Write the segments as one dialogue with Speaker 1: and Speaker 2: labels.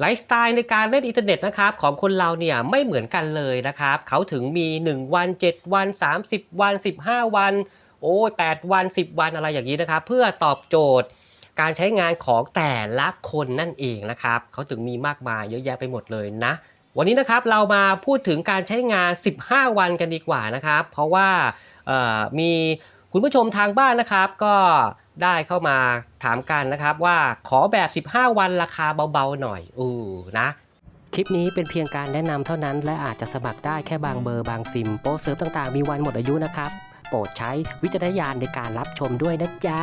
Speaker 1: ไลฟ์สไตล์ในการเล่นอินเทอร์เน็ตนะครับของคนเราเนี่ยไม่เหมือนกันเลยนะครับเขาถึงมี 1 วัน 7 วัน 30 วัน 15 วัน โอ้ย8วัน 10 วันอะไรอย่างนี้นะครับเพื่อตอบโจทย์การใช้งานของแต่ละคนนั่นเองนะครับเขาถึงมีมากมายเยอะแยะไปหมดเลยนะ วันนี้นะครับเรามาพูดถึงการใช้งาน 15 วันกันดีกว่านะครับ เพราะว่ามีคุณผู้ชมทางบ้านนะครับก็ ได้เข้ามาถามกันนะครับว่าขอแบบ 15 วันราคาเบาๆหน่อยอือนะคลิปนี้เป็นเพียงการแนะนำเท่านั้น และอาจจะสมัครได้แค่บางเบอร์บางซิมโปรเซิร์ฟต่างๆ มีวันหมดอายุนะครับ โปรดใช้วิจารณญาณในการรับชมด้วยนะจ๊ะ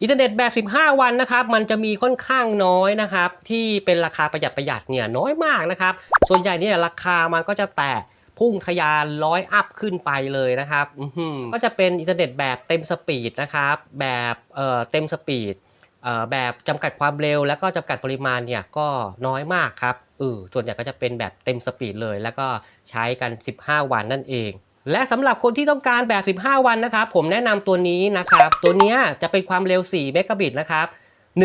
Speaker 1: อินเทอร์เน็ตแบบ 15 วันนะครับ มันจะมีค่อนข้างน้อยนะครับ ที่เป็นราคาประหยัดประหยัดเนี่ยน้อยมากนะครับ ส่วนใหญ่เนี่ยราคามันก็จะแตะ พุ่งทะยานร้อยอัพขึ้นไปเลยนะครับก็จะเป็นอินเทอร์เน็ตแบบเต็มสปีดนะครับแบบเอ่อเต็มสปีดเอ่อแบบจำกัดความเร็ว แล้วก็จำกัดปริมาณเนี่ยก็น้อยมากครับเออส่วนใหญ่ก็จะเป็นแบบเต็มสปีดเลย แล้วก็ใช้กัน 15 วันนั่นเอง และสำหรับคนที่ต้องการแบบ 15 วันนะครับ ผมแนะนำตัวนี้นะครับ ตัวนี้จะเป็นความเร็ว 4 เมกะบิตนะครับ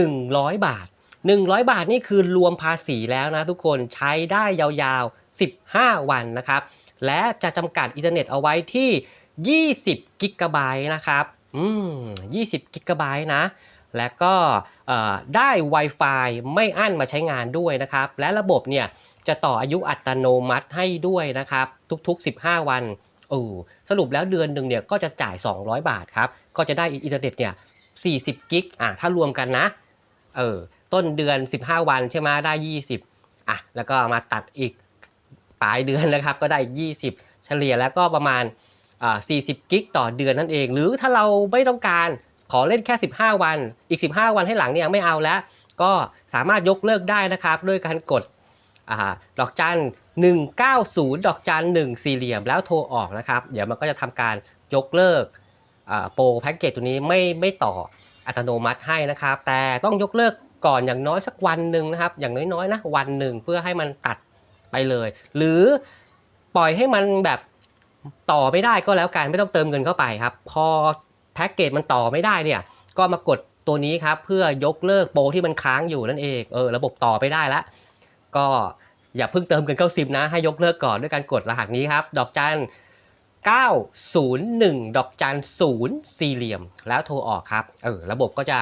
Speaker 1: 100 บาท 100 บาทนี่คือรวมภาษีแล้วนะทุกคนใช้ได้ยาวๆ 15 วันนะครับ และจะจำกัดอินเทอร์เน็ตเอาไว้ที่ 20 กิกะไบต์นะครับ อืม 20 กิกะไบต์นะ และก็ได้ Wi-Fi ไม่อั้นมาใช้งานด้วยนะครับ และระบบเนี่ยจะต่ออายุอัตโนมัติให้ด้วยนะครับ ทุกๆ 15 วันเออสรุปแล้วเดือนหนึ่งเนี่ยก็จะจ่าย 200 บาทครับ ก็จะได้อินเทอร์เน็ตเนี่ย 40 กิก อะ ถ้ารวมกันนะ เออ ต้นเดือน 15 วันใช่ไหมได้ 20 อะ แล้วก็มาตัดอีก ปลายเดือนนะครับก็ได้อีก20 เฉลี่ยแล้วก็ประมาณอ่า40 กิกต่อเดือนนั่นเอง หรือถ้าเราไม่ต้องการขอเล่นแค่ 15 วัน อีก 15 วันให้หลังเนี่ยไม่เอาแล้ว ก็สามารถยกเลิกได้นะครับด้วยการกดอดอกจัน 190 ดอกจัน 1 สี่เหลี่ยมแล้วโทรออกนะครับ เดี๋ยวมันก็จะทำการยกเลิกโปรแพ็กเกจตัวนี้ไม่ไม่ต่ออัตโนมัติให้นะครับ แต่ต้องยกเลิกก่อนอย่างน้อยสักวันหนึ่งนะครับ อย่างน้อยๆนะวันหนึ่งเพื่อให้มันตัด ไปเลย หรือปล่อยให้มันแบบต่อไม่ได้ก็แล้วกันไม่ต้องเติมเงินเข้าไปครับ พอแพ็กเกจมันต่อไม่ได้เนี่ย ก็มากดตัวนี้ครับ เพื่อยกเลิกโปรที่มันค้างอยู่นั่นเองเออระบบต่อไปได้แล้วก็อย่าเพิ่งเติมเงินเข้าซิมนะ ให้ยกเลิกก่อนด้วยการกดรหัสนี้ครับ ดอกจัน901 ดอกจัน0สี่เหลี่ยม แล้วโทรออกครับเออระบบก็จะ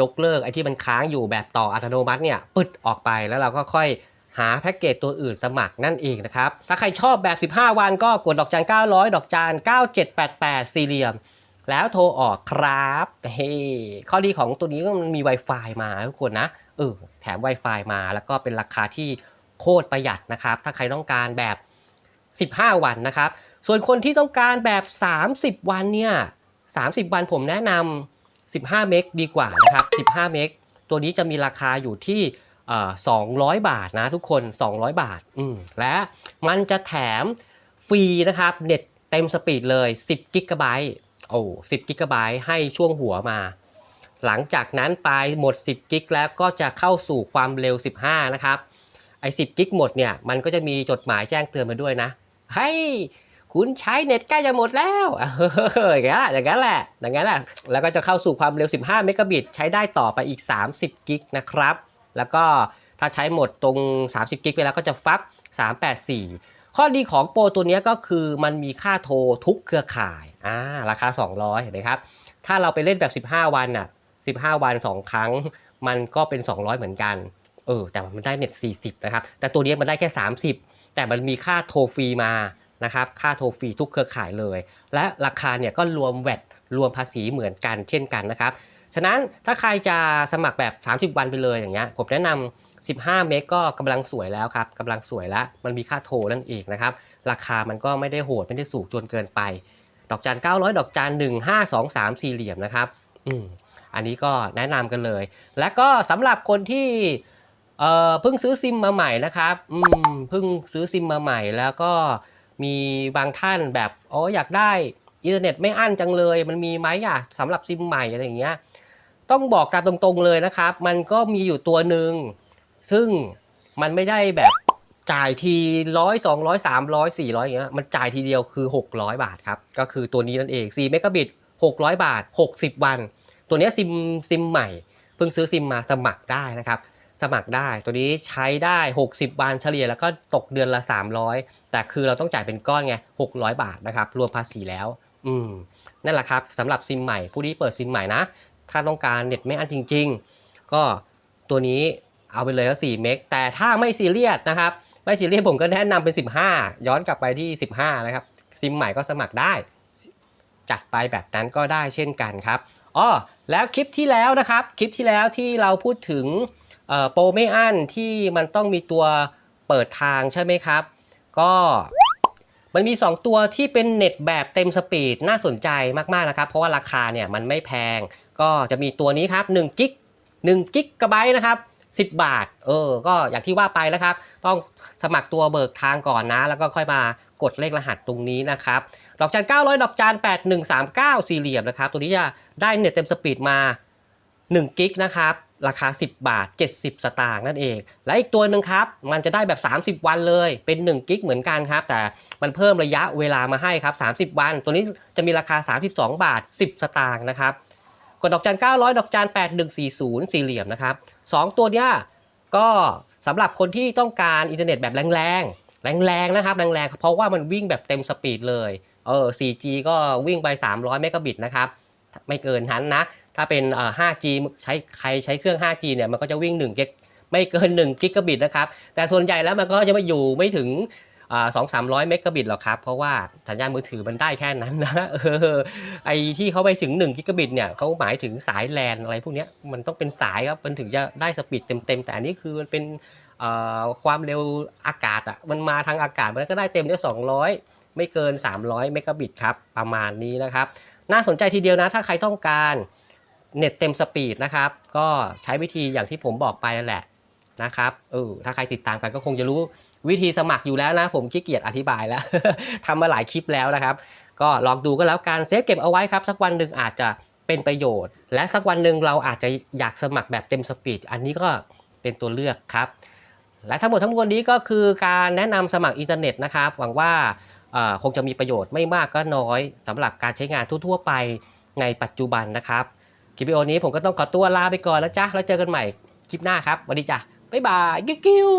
Speaker 1: ยกเลิกไอ้ที่มันค้างอยู่แบบต่ออัตโนมัติเนี่ยปึดออกไปแล้วเราก็ค่อย หาแพ็กเกจตัวอื่นสมัครนั่นเองนะครับ ถ้าใครชอบแบบ 15 วันก็กดดอกจัน 900 ดอกจัน 9788 สี่เหลี่ยม แล้วโทรออกครับเฮ้ข้อดีของตัวนี้ก็มันมี Wi-Fi มาทุกคนนะเออแถม Wi-Fi มาแล้วก็เป็นราคาที่โคตรประหยัดนะครับ ถ้าใครต้องการแบบ 15 วันนะครับ ส่วนคนที่ต้องการแบบ 30 วันเนี่ย 30 วันผมแนะนำ15 เมกดีกว่านะครับ 15 เมกตัวนี้จะมีราคาอยู่ที่ เอ่อ200บาทนะทุกคน 200 บาทอืและมันจะแถมฟรีนะครับ เน็ตเต็มสปีดเลย 10กิกะไบต์โอ้10กิกะไบต์ให้ช่วงหัวมา หลังจากนั้นไปหมด 10กิกแล้วก็จะเข้าสู่ความเร็ว 15 นะครับไอ้10กิกหมดเนี่ยมันก็จะมีจดหมายแจ้งเตือนมาด้วยนะเฮ้ยคุณใช้เน็ตใกล้จะหมดแล้วเอออย่างนั้นแหละอย่างนั้นแหละอย่างนั้นแหละแล้วก็จะเข้าสู่ความเร็ว 15 เมกะบิตใช้ได้ต่อไปอีก 30 กิกนะครับ แล้วก็ถ้าใช้หมดตรง 30กิกไปแล้วก็จะฟับ 384 ข้อดีของโปรตัวนี้ก็คือมันมีค่าโทรทุกเครือข่ายอ่าราคา 200เห็นไหมครับ ถ้าเราไปเล่นแบบ 15 วันน่ะ15 วัน 2 ครั้ง มันก็เป็น 200 เหมือนกัน เออ แต่มันได้เน็ต 40 นะครับ แต่ตัวนี้มันได้แค่ 30 แต่มันมีค่าโทรฟรีมานะครับ ค่าโทรฟรีทุกเครือข่ายเลย และราคาเนี่ยก็รวมแวดรวมภาษีเหมือนกันเช่นกันนะครับ ฉะนั้นถ้าใครจะสมัครแบบ 30 วันไปเลยอย่างเงี้ยผมแนะนำ15 เมกก็กำลังสวยแล้วครับกำลังสวยแล้วมันมีค่าโทรนั่นเองนะครับ ราคามันก็ไม่ได้โหดไม่ได้สูงจนเกินไป ดอกจัน 900 ดอกจัน 1523 สี่เหลี่ยมนะครับอืมอันนี้ก็แนะนำกันเลย และก็สำหรับคนที่เอ่อเพิ่งซื้อซิมมาใหม่นะครับอืมเพิ่งซื้อซิมมาใหม่แล้วก็มีบางท่านแบบอ๋ออยากได้อินเทอร์เน็ตไม่อั้นจังเลย มันมีไหมอะสำหรับซิมใหม่อะไรอย่างเงี้ย ต้องบอกตามตรงๆเลยนะครับ มันก็มีอยู่ตัวหนึ่งซึ่งมันไม่ได้แบบจ่ายทีร้อยสองร้อยสามร้อยสี่ร้อยอย่างเงี้ยมันจ่ายทีเดียวคือ 600 บาทครับ ก็คือตัวนี้นั่นเอง4เมกะบิต600 บาท 60 วัน ตัวนี้ซิมซิมใหม่ เพิ่งซื้อซิมมาสมัครได้นะครับ สมัครได้ตัวนี้ใช้ได้ 60 วันเฉลี่ยแล้วก็ตกเดือนละ 300 แต่คือเราต้องจ่ายเป็นก้อนไง 600 บาทนะครับ รวมภาษีแล้ว อืมนั่นแหละครับสำหรับซิมใหม่ ผู้ที่เปิดซิมใหม่นะ ถ้าต้องการเน็ตไม่อันจริง ๆ ก็ตัวนี้เอาไปเลยก็4เมกแต่ถ้าไม่ซีเรียสนะครับ ไม่ซีเรียสผมก็แนะนำเป็น 15 ย้อนกลับไปที่ 15 นะครับ ซิมใหม่ก็สมัครได้ จัดไปแบบนั้นก็ได้เช่นกันครับอ๋อแล้วคลิปที่แล้วนะครับ คลิปที่แล้วที่เราพูดถึงโปรไม่อั้นที่มันต้องมีตัวเปิดทางใช่ไหมครับ ก็มันมี 2 ตัวที่เป็นเน็ตแบบเต็มสปีดน่าสนใจมากๆนะครับ เพราะว่าราคาเนี่ยมันไม่แพง ก็จะมีตัวนี้ครับ1กิก1กิกะไบต์นะครับ10 บาท เออ ก็อย่างที่ว่าไปนะครับ ต้องสมัครตัวเบิกทางก่อนนะ แล้วก็ค่อยมากดเลขรหัสตรงนี้นะครับ ดอกจัน 900 ดอกจัน 8139 สี่เหลี่ยมนะครับ ตัวนี้จะได้เน็ตเต็มสปีดมา 1 กิกนะครับ ราคา 10 บาท 70 สตางค์นั่นเอง และอีกตัวหนึ่งครับ มันจะได้แบบ 30 วันเลย เป็น 1 กิกเหมือนกันครับ แต่มันเพิ่มระยะเวลามาให้ครับ 30 วัน ตัวนี้จะมีราคา 32 บาท 10 สตางค์นะครับ กดดอกจัน900 ดอกจัน8140 สี่เหลี่ยมนะครับ 2 ตัวเนี้ยก็สำหรับคนที่ต้องการอินเทอร์เน็ตแบบแรงๆแรงๆนะครับแรงๆเพราะว่ามันวิ่งแบบเต็มสปีดเลยเออ 4G ก็วิ่งไป 300 เมกะบิตนะครับไม่เกินนั้นนะ ถ้าเป็นเอ่อ 5G ใช้ใครใช้เครื่อง 5G เนี่ยมันก็จะวิ่ง1กิกไม่เกิน1กิกะบิตนะครับ แต่ส่วนใหญ่แล้วมันก็จะมาอยู่ไม่ถึง สองสามร้อยเมกะบิตหรอกครับ เพราะว่าสัญญาณมือถือมันได้แค่นั้นนะเออไอที่เขาไปถึง1กิกะบิตเนี่ยเขาหมายถึงสายแลนอะไรพวกนี้มันต้องเป็นสายครับมันถึงจะได้สปีดเต็มๆ แต่อันนี้คือมันเป็นความเร็วอากาศอะมันมาทางอากาศมันก็ได้เต็มได้200 ไม่เกิน 300เมกะบิตครับประมาณนี้นะครับ น่าสนใจทีเดียวนะถ้าใครต้องการเน็ตเต็มสปีดนะครับ ก็ใช้วิธีอย่างที่ผมบอกไปนั่นแหละ นะครับเออถ้าใครติดตามกันก็คงจะรู้วิธีสมัครอยู่แล้วนะ ผมขี้เกียจอธิบายแล้วทำมาหลายคลิปแล้วนะครับ ก็ลองดูก็แล้วการเซฟเก็บเอาไว้ครับ สักวันหนึ่งอาจจะเป็นประโยชน์ และสักวันหนึ่งเราอาจจะอยากสมัครแบบเต็มสปีดอันนี้ก็เป็นตัวเลือกครับ และทั้งหมดทั้งมวลนี้ก็คือการแนะนำสมัครอินเทอร์เน็ตนะครับ หวังว่าคงจะมีประโยชน์ไม่มากก็น้อยสำหรับการใช้งานทั่ว ๆ ไปในปัจจุบันนะครับคลิปวิดีโอนี้ผมก็ต้องขอตัวลาไปก่อนแล้วจ้ะแล้วเจอกันใหม่คลิปหน้าครับสวัสดีจ้ะบ๊า ยบายกิ๊ว